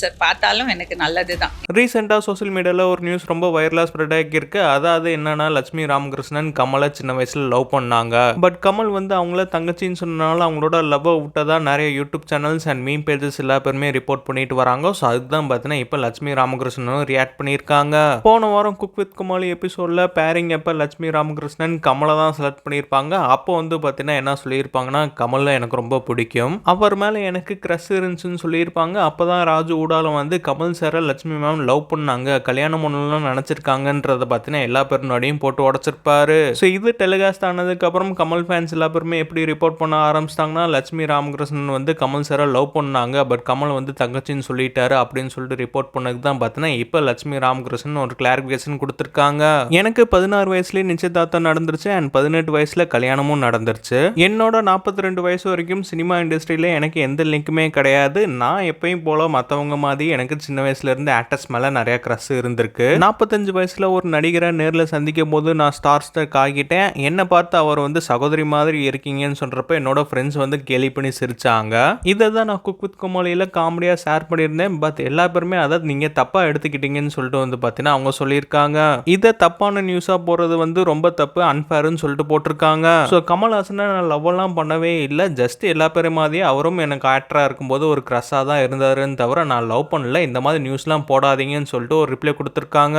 Sir பார்த்தாலும் எனக்கு நல்லது தான் ரீசெண்டாக சோஷியல் மீடியாவில் ஒரு நியூஸ் ரொம்ப வைரலாக ஸ்ப்ரெட் ஆகியிருக்கு. அதாவது என்னன்னா லட்சுமி ராமகிருஷ்ணன் கமலை சின்ன வயசில் லவ் பண்ணாங்க. பட் கமல் வந்து அவங்கள தங்கச்சின்னு சொன்னனால அவங்களோட லவ்வை விட்டதா நிறைய YouTube channels and meme pages எல்லா பேருமே ரிப்போர்ட் பண்ணிட்டு வராங்க. ஸோ அதுக்கு தான் பார்த்தீங்கன்னா இப்போ லட்சுமி ராமகிருஷ்ணனும் ரியாக்ட் பண்ணியிருக்காங்க. போன வாரம் குக் வித் குமாலி எபிசோடில் பேரிங் எப்போ லட்சுமி ராமகிருஷ்ணன் கமலை தான் செலக்ட் பண்ணியிருப்பாங்க. அப்போ வந்து பார்த்தீங்கன்னா என்ன சொல்லியிருப்பாங்கன்னா கமலை எனக்கு ரொம்ப பிடிக்கும். அவர் மேலே எனக்கு க்ரஷ் இருந்துச்சுன்னு சொல்லியிருப்பாங்க. அப்போ தான் ராஜு ஊடாலம் வந்து கமல் சாரை லட்சுமி மேம் லவ் பண்ணாங்க கல்யாணம் பண்ணலாம் நினச்சிருக்காங்கன்றத பார்த்தீங்கன்னா எல்லா பேருனோடையும் போட்டு உடச்சிருப்பாரு. ஸோ இது டெலிகாஸ்ட் ஆனதுக்கப்புறம் கமல் ஃபேன்ஸ் எல்லா பேருமே எப்படி ரிப்போர்ட் பண்ண ஆரம்பிச்சிட்டாங்கன்னா லட்சுமி ராமகிருஷ்ணன் வந்து கமல் சாரை லவ் பண்ணாங்க பட் கமல் வந்து தங்கச்சின்னு சொல்லிட்டாரு அப்படின்னு சொல்லிட்டு ரிப்போர்ட் பண்ணது தான் பார்த்தீங்கன்னா இப்போ லட்சுமி ராமகிருஷ்ணன் ஒரு கிளாரிஃபிகேஷன் கொடுத்துருக்காங்க. எனக்கு பதினாறு வயசுலேயே நிச்சயதார்த்தம் நடந்துருச்சு அண்ட் பதினெட்டு வயசுல கல்யாணமும் நடந்துருச்சு. என்னோட நாற்பத்தி ரெண்டு வயசு வரைக்கும் சினிமா இண்டஸ்ட்ரியில எனக்கு எந்த லிங்க்குமே கிடையாது. நான் எப்பயும் போல மற்றவங்க மாதிரி எனக்கு சின்ன வயசுல இருந்து ஆக்டர்ஸ் மேல நிறைய க்ரஷ் இருந்திருக்கு. நாற்பத்தஞ்சு வயசுல ஒரு நடிகரை நேரில் சந்திக்கும் போது நான் ஸ்டார் ஸ்டக் ஆகிட்டேன். என்னை பார்த்து அவர் வந்து சகோதரி மாதிரி இருக்கீங்கன்னு சொல்றப்ப என்னோட ஃப்ரெண்ட்ஸ் வந்து கேலி பண்ணி சிரிச்சாங்க. இதை தான் நான் குக் வித் கோமாளியில் காமெடியாக ஷேர் பண்ணியிருந்தேன். பட் எல்லா பேருமே அதை நீங்கள் தப்பாக எடுத்துக்கிட்டீங்கன்னு சொல்லிட்டு வந்து பார்த்தீங்கன்னா அவங்க சொல்லியிருக்காங்க. இதை தப்பான நியூஸாக போகிறது வந்து ரொம்ப தப்பு அன்ஃபேர்னு சொல்லிட்டு போட்டிருக்காங்க. ஸோ கமல்ஹாசனை நான் லவ்வெல்லாம் பண்ணவே இல்லை. ஜஸ்ட் எல்லா பேரும் மாதிரியே அவரும் எனக்கு ஆக்டராக இருக்கும்போது ஒரு க்ரஷாக தான் இருந்தாருன்னு தவிர நான் லவ் பண்ணல இந்த மாதிரி நியூஸ்லாம் போடாதீங்கன்னு சொல்லிட்டு ஒரு ரிப்ளை கொடுத்துருக்காங்க.